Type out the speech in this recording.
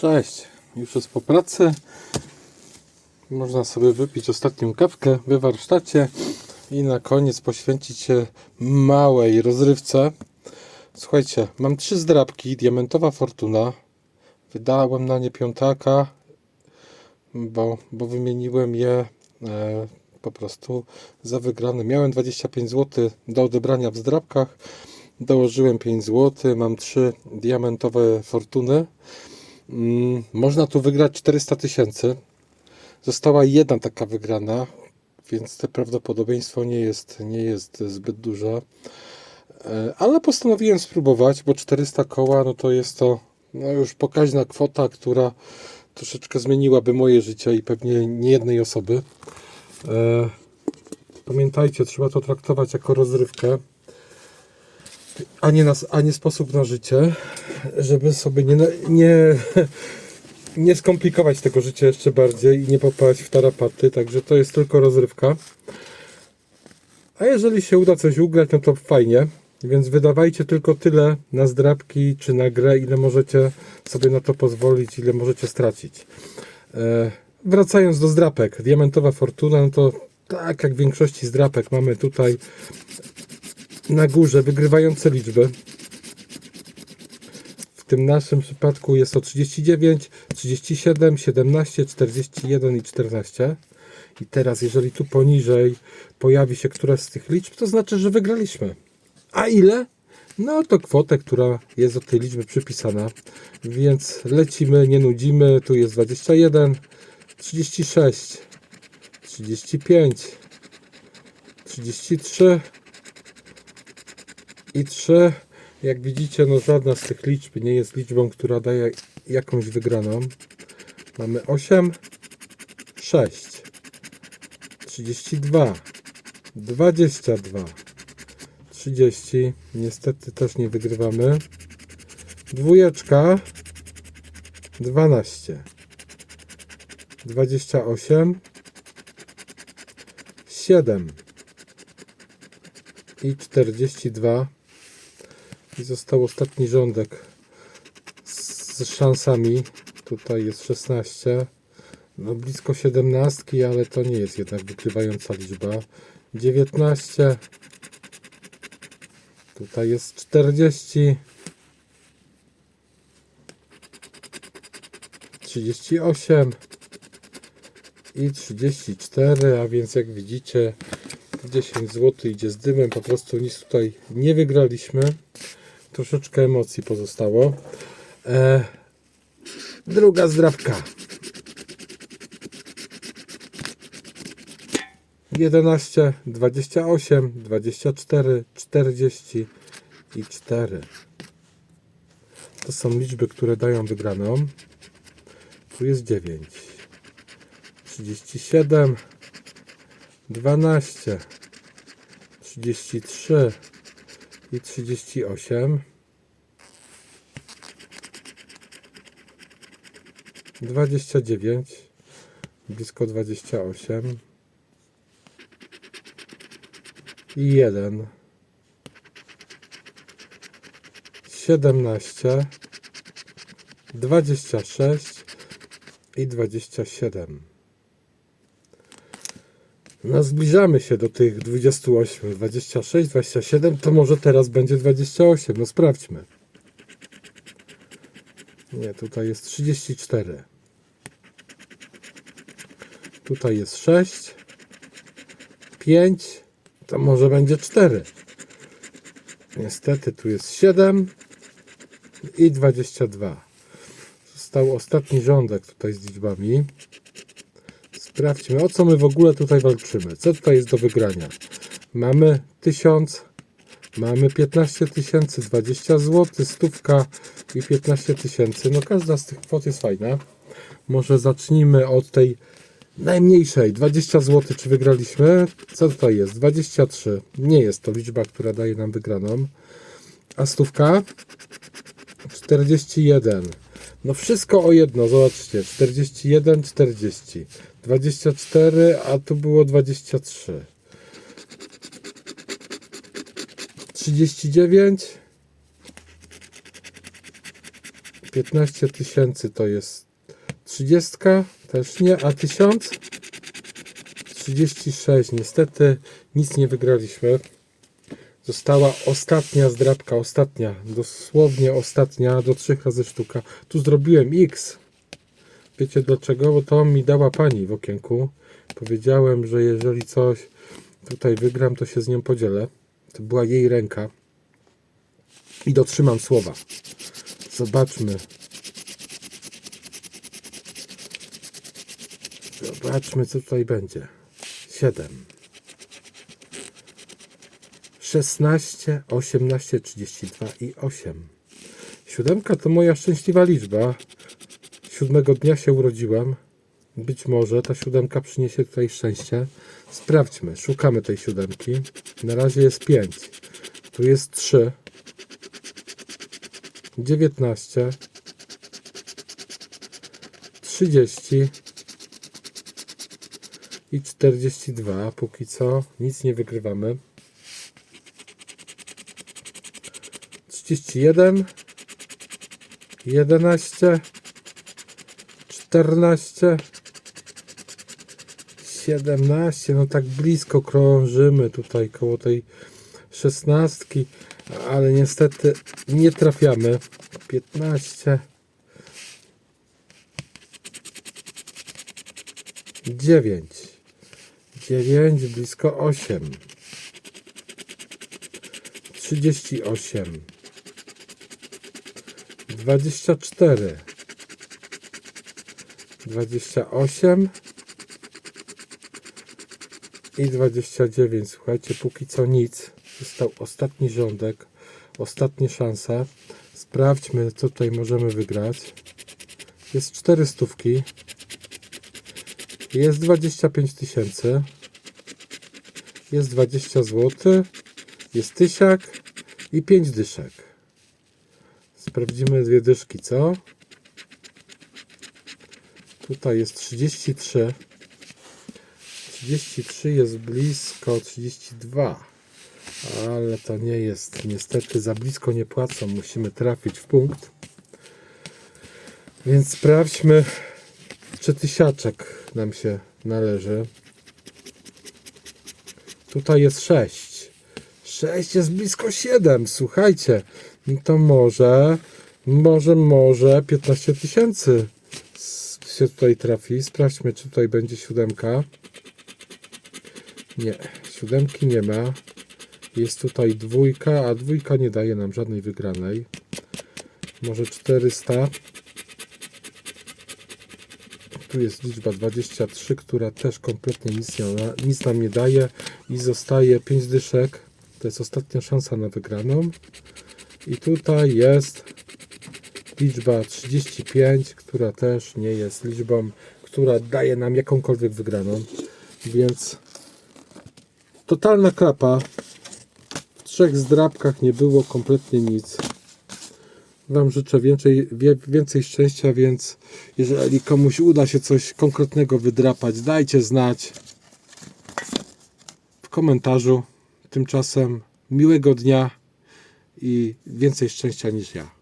Cześć, już jest po pracy. Można sobie wypić ostatnią kawkę we warsztacie i na koniec poświęcić się małej rozrywce. Słuchajcie, mam trzy zdrabki, diamentowa fortuna. Wydałem na nie piątaka, bo, bo wymieniłem je e, po prostu za wygrane. Miałem 25 zł do odebrania w zdrabkach. Dołożyłem 5 zł, mam trzy diamentowe fortuny. Mm, Można tu wygrać 400 tysięcy. Została jedna taka wygrana, więc to prawdopodobieństwo nie jest, nie jest zbyt duże. E, Ale postanowiłem spróbować, bo 400 koła no to jest to no już pokaźna kwota, która troszeczkę zmieniłaby moje życie i pewnie nie jednej osoby. E, Pamiętajcie, trzeba to traktować jako rozrywkę, a nie, nas, a nie sposób na życie, żeby sobie nie, nie, nie skomplikować tego życia jeszcze bardziej i nie popaść w tarapaty, także to jest tylko rozrywka. A jeżeli się uda coś ugrać, no to fajnie, więc wydawajcie tylko tyle na zdrabki czy na grę, ile możecie sobie na to pozwolić, ile możecie stracić. E, wracając do zdrapek, diamentowa fortuna, no to tak jak w większości zdrapek mamy tutaj na górze wygrywające liczby. W tym naszym przypadku jest to 39, 37, 17, 41 i 14. I teraz, jeżeli tu poniżej pojawi się któraś z tych liczb, to znaczy, że wygraliśmy. A ile? No to kwotę, która jest do tej liczby przypisana. Więc lecimy, nie nudzimy. Tu jest 21, 36, 35, 33 i 3. Jak widzicie, no żadna z tych liczb nie jest liczbą, która daje jakąś wygraną. Mamy 8, 6, 32, 22, 30. Niestety też nie wygrywamy. Dwójeczka, 12, 28, 7 i 42. I został ostatni rządek z, szansami. Tutaj jest 16. No blisko 17, ale to nie jest jednak wykrywająca liczba. 19. Tutaj jest 40. 38 i 34, a więc jak widzicie 10 zł idzie z dymem, po prostu nic tutaj nie wygraliśmy. Troszeczkę emocji pozostało. E, druga zdrawka. 11, 28, 24, 40 i 4. To są liczby, które dają wygraną. Tu jest 9, 37, 12, 33 i 38. 29, blisko 28 i 1, 17, 26 i 27. No zbliżamy się do tych 28, 26, 27, to może teraz będzie 28, no sprawdźmy. Nie, tutaj jest 34. Tutaj jest 6, 5, to może będzie 4. Niestety tu jest 7 i 22. Został ostatni rządek tutaj z liczbami. Sprawdźmy, o co my w ogóle tutaj walczymy. Co tutaj jest do wygrania? Mamy 1000, mamy 15 tysięcy, 20 zł, stówka i 15 tysięcy. No każda z tych kwot jest fajna. Może zacznijmy od tej najmniejszej. 20 zł, czy wygraliśmy? Co tutaj jest? 23. Nie jest to liczba, która daje nam wygraną. A stówka? 41. No wszystko o jedno, zobaczcie. 41, 40. 24, a tu było 23. 39. 15 tysięcy to jest 30, też nie, a 1000? 36. Niestety nic nie wygraliśmy. Została ostatnia zdrabka, ostatnia, dosłownie ostatnia, do trzech razy sztuka. Tu zrobiłem X. Wiecie dlaczego? Bo to mi dała pani w okienku. Powiedziałem, że jeżeli coś tutaj wygram, to się z nią podzielę. To była jej ręka. I dotrzymam słowa. Zobaczmy. Zobaczmy, co tutaj będzie. 7. 16, 18, 32 i 8. Siódemka to moja szczęśliwa liczba. Siódmego dnia się urodziłam. Być może ta siódemka przyniesie tutaj szczęście. Sprawdźmy, szukamy tej siódemki. Na razie jest 5. Tu jest 3. 19. 30 i 42. Póki co nic nie wygrywamy. 31 11 14 17 no tak blisko krążymy tutaj koło tej szesnastki ale niestety nie trafiamy. 15 9 9 blisko 8 38 24 28 i 29 słuchajcie póki co nic. Został ostatni rządek ostatnia szansa sprawdźmy co tutaj możemy wygrać. Jest 4 stówki. Jest 25 tysięcy. Jest 20 zł jest tysiak i 5 dyszek. Sprawdzimy dwie dyszki, co? Tutaj jest 33. 33 jest blisko 32. Ale to nie jest. Niestety za blisko nie płacą. Musimy trafić w punkt. Więc sprawdźmy, czy tysiaczek nam się należy. Tutaj jest 6. 6 jest blisko 7. Słuchajcie, no to może, może, może 15 tysięcy się tutaj trafi. Sprawdźmy, czy tutaj będzie siódemka. Nie, siódemki nie ma. Jest tutaj dwójka, a dwójka nie daje nam żadnej wygranej. Może 400. Tu jest liczba 23, która też kompletnie nic, nie, nic nam nie daje. I zostaje 5 dyszek. To jest ostatnia szansa na wygraną. I tutaj jest liczba 35, która też nie jest liczbą, która daje nam jakąkolwiek wygraną. Więc totalna klapa. W trzech zdrabkach nie było kompletnie nic. Wam życzę więcej, więcej szczęścia, więc jeżeli komuś uda się coś konkretnego wydrapać, dajcie znać w komentarzu. Tymczasem miłego dnia i więcej szczęścia niż ja.